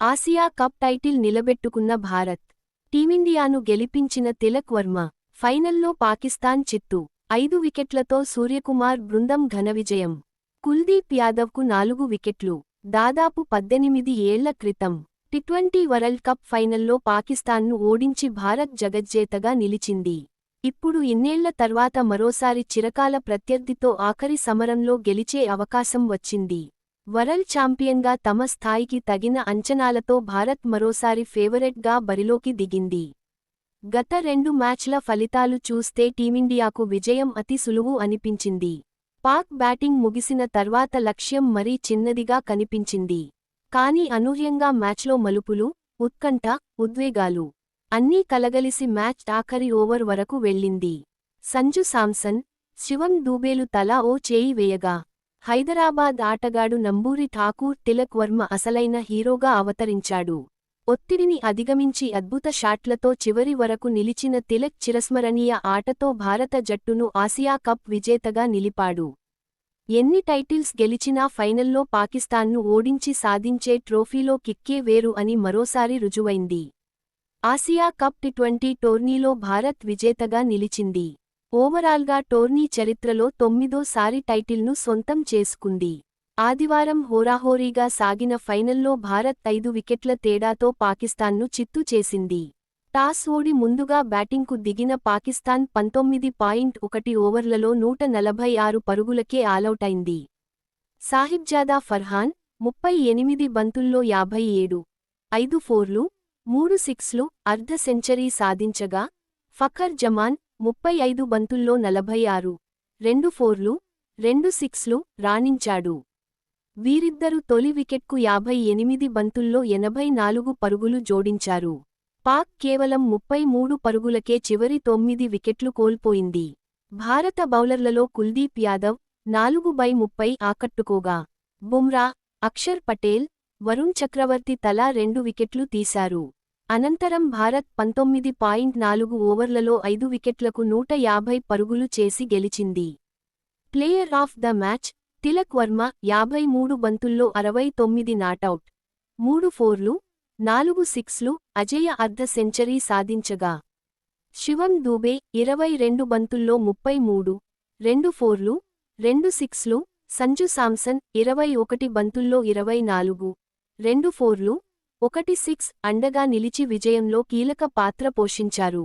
Asia cup title నిలబెట్టుకున్న భారత్ టీమిండియాను గెలిపించిన తిలక్ వర్మ ఫైనల్లో పాకిస్తాన్ చిత్తు ఐదు వికెట్లతో సూర్యకుమార్ బృందం ఘన విజయం. కుల్దీప్ యాదవ్కు నాలుగు వికెట్లు దాదాపు పద్దెనిమిది ఏళ్ళ క్రితం టిట్వంటీ వరల్డ్ కప్ ఫైనల్లో పాకిస్తాన్ను ఓడించి భారత్ జగజ్జేతగా నిలిచింది. ఇప్పుడు ఇన్నేళ్ళ తర్వాత మరోసారి చిరకాల ప్రత్యర్థితో ఆఖరి సమరంలో గెలిచే అవకాశం వచ్చింది. వరల్డ్ ఛాంపియన్గా తమ స్థాయికి తగిన అంచనాలతో భారత్ మరోసారి ఫేవరెట్గా బరిలోకి దిగింది. గత రెండు మ్యాచ్ల ఫలితాలు చూస్తే టీమిండియాకు విజయం అతి సులువు అనిపించింది. పాక్ బ్యాటింగ్ ముగిసిన తర్వాత లక్ష్యం మరీ చిన్నదిగా కనిపించింది. కానీ అనూహ్యంగా మ్యాచ్లో మలుపులు ఉత్కంఠ ఉద్వేగాలు అన్నీ కలగలిసి మ్యాచ్ ఆఖరి ఓవర్ వరకు వెళ్ళింది. సంజు సామ్సన్ శివం దూబేలు తలా ఓ చేయి వేయగా హైదరాబాద్ ఆటగాడు నంబూరి ఠాకూర్ తిలక్ వర్మ అసలైన హీరోగా అవతరించాడు. ఒత్తిడిని అధిగమించి అద్భుత షాట్లతో చివరి వరకు నిలిచిన తిలక్ చిరస్మరణీయ ఆటతో భారత జట్టును ఆసియా కప్ విజేతగా నిలిపాడు. ఎన్ని టైటిల్స్ గెలిచినా ఫైనల్లో పాకిస్తాన్ను ఓడించి సాధించే ట్రోఫీలో కిక్కే వేరు అని మరోసారి రుజువైంది. ఆసియా కప్ టి ట్వంటీ టోర్నీలో భారత్ విజేతగా నిలిచింది. ఓవరాల్గా టోర్నీ చరిత్రలో తొమ్మిదోసారి టైటిల్ను సొంతం చేసుకుంది. ఆదివారం హోరాహోరీగా సాగిన ఫైనల్లో భారత్ ఐదు వికెట్ల తేడాతో పాకిస్తాన్ను చిత్తు చేసింది. టాస్ ఓడి ముందుగా బ్యాటింగ్కు దిగిన పాకిస్తాన్ పంతొమ్మిది పాయింట్ ఒకటి ఓవర్లలో నూట నలభై ఆరు పరుగులకే ఆలౌటైంది సాహిబ్జాదా ఫర్హాన్ ముప్పై ఎనిమిది బంతుల్లో యాభై ఏడు ఐదు ఫోర్లు మూడు సిక్స్లు అర్ధ సెంచరీ సాధించగా ఫఖర్ జమాన్ ముప్పై ఐదు బంతుల్లో నలభై ఆరు రెండు ఫోర్లు రెండు సిక్స్లు రాణించాడు. వీరిద్దరు తొలి వికెట్కు యాభై ఎనిమిది బంతుల్లో ఎనభై నాలుగు పరుగులు జోడించారు. పాక్ కేవలం ముప్పై మూడు పరుగులకే చివరి తొమ్మిది వికెట్లు కోల్పోయింది. భారత బౌలర్లలో కుల్దీప్ యాదవ్ నాలుగు బై ముప్పై ఆకట్టుకోగా. బుమ్రా అక్షర్ పటేల్ వరుణ్ చక్రవర్తి తలా రెండు వికెట్లు తీశారు. అనంతరం భారత్ పంతొమ్మిది పాయింట్ నాలుగు ఓవర్లలో ఐదు వికెట్లకు నూట యాభై పరుగులు చేసి గెలిచింది. Player of the match Tilak Varma యాభై మూడు బంతుల్లో అరవై తొమ్మిది నాటౌట్ మూడు ఫోర్లు నాలుగు సిక్స్లు అజయ అర్ధ సెంచరీ సాధించగా. శివం దూబే ఇరవై రెండు బంతుల్లో ముప్పై మూడు రెండు ఫోర్లు రెండు సిక్స్లు సంజు సామ్సన్ ఇరవై ఒకటి బంతుల్లో ఇరవై నాలుగు రెండు ఫోర్లు ఒకటి సిక్స్ అండగా నిలిచి విజయంలో కీలక పాత్ర పోషించారు.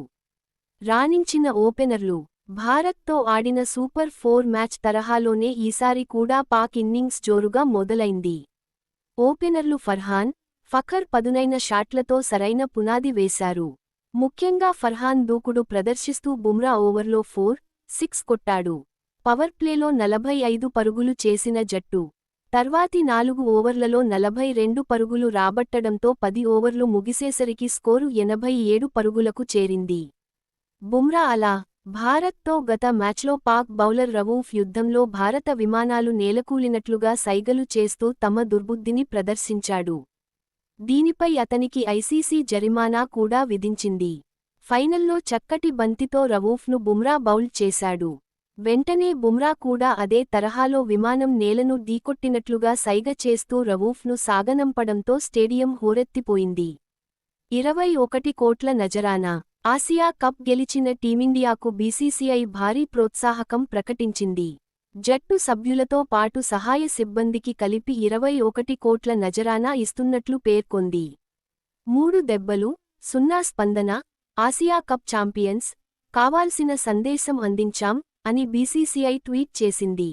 రాణించిన ఓపెనర్లు భారత్తో ఆడిన సూపర్ ఫోర్ మ్యాచ్ తరహాలోనే ఈసారి కూడా పాక్ ఇన్నింగ్స్ జోరుగా మొదలైంది. ఓపెనర్లు ఫర్హాన్ ఫఖర్ పదునైన షాట్లతో సరైన పునాది వేశారు. ముఖ్యంగా ఫర్హాన్ దూకుడు ప్రదర్శిస్తూ బుమ్రా ఓవర్లో ఫోర్ సిక్స్ కొట్టాడు. పవర్ ప్లేలో నలభై ఐదు పరుగులు చేసిన జట్టు తర్వాతి నాలుగు ఓవర్లలో నలభై రెండు పరుగులు రాబట్టడంతో పది ఓవర్లు ముగిసేసరికి స్కోరు ఎనభై ఏడు పరుగులకు చేరింది. బుమ్రా అలా భారత్తో గత మ్యాచ్లో పాక్ బౌలర్ రవూఫ్ యుద్ధంలో భారత విమానాలు నేలకూలినట్లుగా సైగలు చేస్తూ తమ దుర్బుద్ధిని ప్రదర్శించాడు. దీనిపై అతనికి ఐసీసీ జరిమానా కూడా విధించింది. ఫైనల్లో చక్కటి బంతితో రవూఫ్ను బుమ్రా బౌల్ చేశాడు. వెంటనే బుమ్రా కూడా అదే తరహాలో విమానం నేలను ఢీకొట్టినట్లుగా సైగ చేస్తూ రవూఫ్ను సాగనంపడంతో స్టేడియం హోరెత్తిపోయింది. ఇరవై ఒకటి కోట్ల నజరానా. ఆసియా కప్ గెలిచిన టీమిండియాకు బీసీసీఐ భారీ ప్రోత్సాహకం ప్రకటించింది. జట్టు సభ్యులతో పాటు సహాయ సిబ్బందికి కలిపి ఇరవై ఒకటి కోట్ల నజరానా ఇస్తున్నట్లు పేర్కొంది. మూడు దెబ్బలు సున్నా స్పందన ఆసియా కప్ ఛాంపియన్స్ కావాల్సిన సందేశం అందించాం అని బీసీసీఐ ట్వీట్ చేసింది.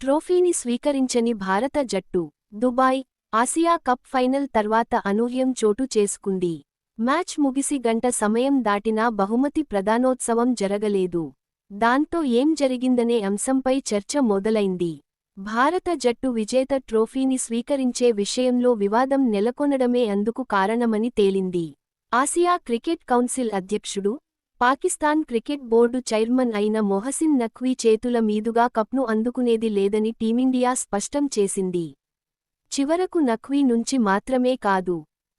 ట్రోఫీని స్వీకరించని భారత జట్టు దుబాయ్ ఆసియా కప్ ఫైనల్ తర్వాత అనూహ్యం చోటు చేసుకుంది. మ్యాచ్ ముగిసి గంట సమయం దాటినా బహుమతి ప్రధానోత్సవం జరగలేదు. దాంతో ఏం జరిగిందనే అంశంపై చర్చ మొదలైంది. భారత జట్టు విజేత ట్రోఫీని స్వీకరించే విషయంలో వివాదం నెలకొనడమే అందుకు కారణమని తేలింది. ఆసియా క్రికెట్ కౌన్సిల్ అధ్యక్షుడు పాకిస్తాన్ క్రికెట్ బోర్డు చైర్మన్ అయిన మొహసిన్ నఖ్వీ చేతుల మీదుగా కప్ను అందుకునేది లేదని టీమిండియా స్పష్టం చేసింది. చివరకు నఖ్వీ నుంచి మాత్రమే కాదు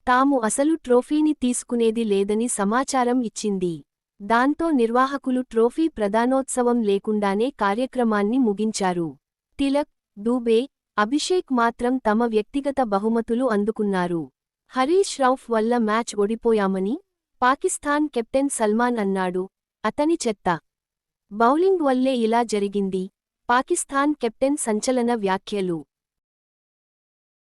తాము అసలు ట్రోఫీని తీసుకునేది లేదని సమాచారం ఇచ్చింది. దాంతో నిర్వాహకులు ట్రోఫీ ప్రధానోత్సవం లేకుండానే కార్యక్రమాన్ని ముగించారు. తిలక్ దూబే అభిషేక్ మాత్రం తమ వ్యక్తిగత బహుమతులు అందుకున్నారు. హరీష్ రౌఫ్ వల్ల మ్యాచ్ ఓడిపోయామని పాకిస్తాన్ కెప్టెన్ సల్మాన్ అన్నాడు. అతని చెత్త. బౌలింగ్ వల్లే ఇలా జరిగింది. పాకిస్తాన్ కెప్టెన్ సంచలన వ్యాఖ్యలు.